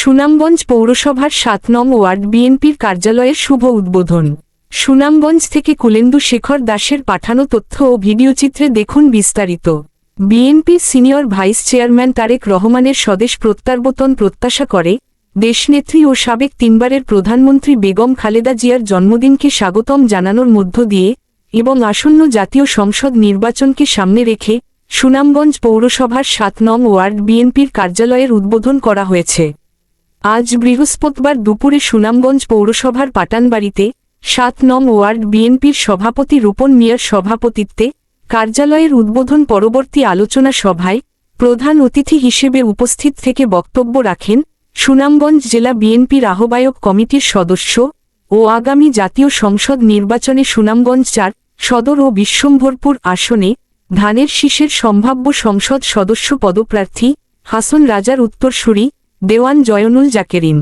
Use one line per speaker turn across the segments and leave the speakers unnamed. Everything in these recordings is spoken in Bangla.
সুনামগঞ্জ পৌরসভার সাত নং ওয়ার্ড বিএনপির কার্যালয়ের শুভ উদ্বোধন সুনামগঞ্জ থেকে কুলেন্দু শেখর দাসের পাঠানো তথ্য ও ভিডিওচিত্রে দেখুন বিস্তারিত বিএনপির সিনিয়র ভাইস চেয়ারম্যান তারেক রহমানের স্বদেশ প্রত্যাবর্তন প্রত্যাশা করে দেশনেত্রী ও সাবেক তিনবারের প্রধানমন্ত্রী বেগম খালেদা জিয়ার জন্মদিনকে স্বাগতম জানানোর মধ্য দিয়ে এবং আসন্ন জাতীয় সংসদ নির্বাচনকে সামনে রেখে সুনামগঞ্জ পৌরসভার সাত নং ওয়ার্ড বিএনপির কার্যালয়ের উদ্বোধন করা হয়েছে আজ বৃহস্পতিবার দুপুরে সুনামগঞ্জ পৌরসভার পাটানবাড়িতে সাত নং ওয়ার্ড বিএনপির সভাপতি রূপন মিয়ার সভাপতিত্বে কার্যালয়ের উদ্বোধন পরবর্তী আলোচনা সভায় প্রধান অতিথি হিসেবে উপস্থিত থেকে বক্তব্য রাখেন সুনামগঞ্জ জেলা বিএনপির আহ্বায়ক কমিটির সদস্য ও আগামী জাতীয় সংসদ নির্বাচনে সুনামগঞ্জ চার সদর ও বিশ্বম্ভরপুর আসনে ধানের শীষের সম্ভাব্য সংসদ সদস্য পদপ্রার্থী হাসন রাজার উত্তরসূরি দেওয়ান জয়নুল জাকেরিন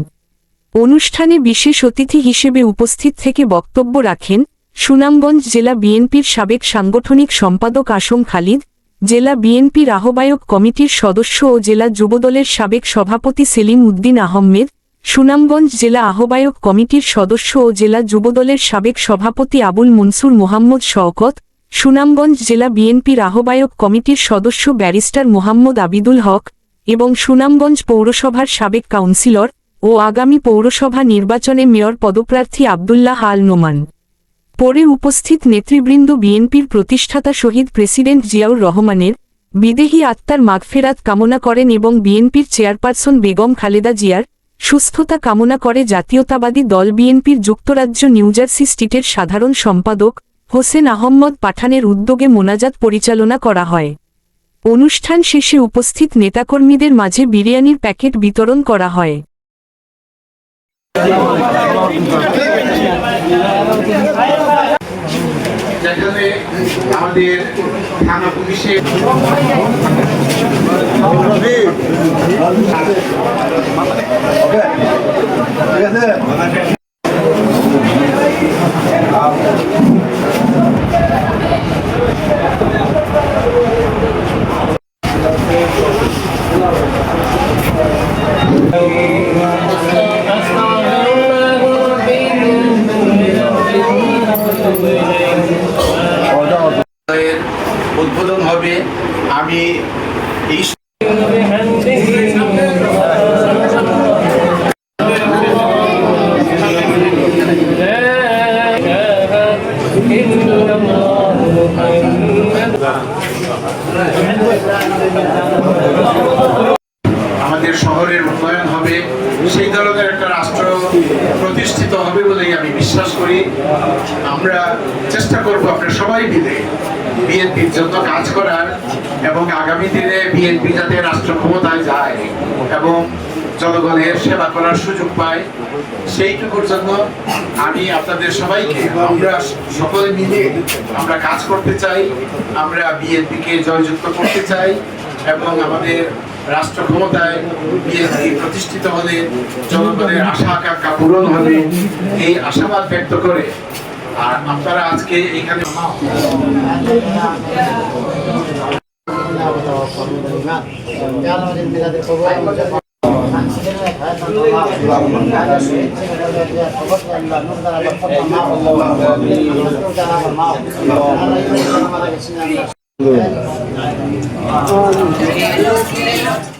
অনুষ্ঠানে বিশেষ অতিথি হিসেবে উপস্থিত থেকে বক্তব্য রাখেন সুনামগঞ্জ জেলা বিএনপির সাবেক সাংগঠনিক সম্পাদক আসম খালিদ জেলা বিএনপির আহ্বায়ক কমিটির সদস্য ও জেলা যুবদলের সাবেক সভাপতি সেলিম উদ্দিন আহমেদ সুনামগঞ্জ জেলা আহ্বায়ক কমিটির সদস্য ও জেলা যুবদলের সাবেক সভাপতি আবুল মনসুর মোহাম্মদ শওকত সুনামগঞ্জ জেলা বিএনপির আহ্বায়ক কমিটির সদস্য ব্যারিস্টার মোহাম্মদ আবিদুল হক এবং সুনামগঞ্জ পৌরসভার সাবেক কাউন্সিলর ও আগামী পৌরসভা নির্বাচনে মেয়র পদপ্রার্থী আবদুল্লাহ আল নোমান পরে উপস্থিত নেতৃবৃন্দ বিএনপির প্রতিষ্ঠাতা শহীদ প্রেসিডেন্ট জিয়াউর রহমানের বিদেহী আত্মার মাগফেরাত কামনা করেন এবং বিএনপির চেয়ারপারসন বেগম খালেদা জিয়ার সুস্থতা কামনা করে জাতীয়তাবাদী দল বিএনপির যুক্তরাজ্য নিউজার্সি স্ট্রিটের সাধারণ সম্পাদক হোসেন আহম্মদ পাঠানের উদ্যোগে মোনাজাত পরিচালনা করা হয় অনুষ্ঠান শেষে উপস্থিত নেতাকর্মীদের মাঝে বিরিয়ানির প্যাকেট বিতরণ করা হয় আমাদের থানা আমি এই আমাদের শহরের উন্নয়ন হবে সেই ধরনের একটা রাষ্ট্র প্রতিষ্ঠিত হবে বলেই আমি বিশ্বাস করি আমরা চেষ্টা করব আপনারা সবাই মিলে বিএনপির জন্য কাজ করার এবং আগামী দিনে বিএনপি যাতে রাষ্ট্র ক্ষমতায় যায় এবং জনগণের সেবা করার সুযোগ পায় সেইটুকুর জন্য আমি আপনাদের সবাইকে আমরা সকলে মিলে আমরা কাজ করতে চাই আমরা বিএনপিকে জয়যুক্ত করতে চাই এবং আমাদের রাষ্ট্র ক্ষমতায় বিএনপি প্রতিষ্ঠিত হলে জনগণের আশা আকাঙ্ক্ষা পূরণ হবে এই আশাবাদ ব্যক্ত করে আর আপনারা আজকে এখানে Thank you.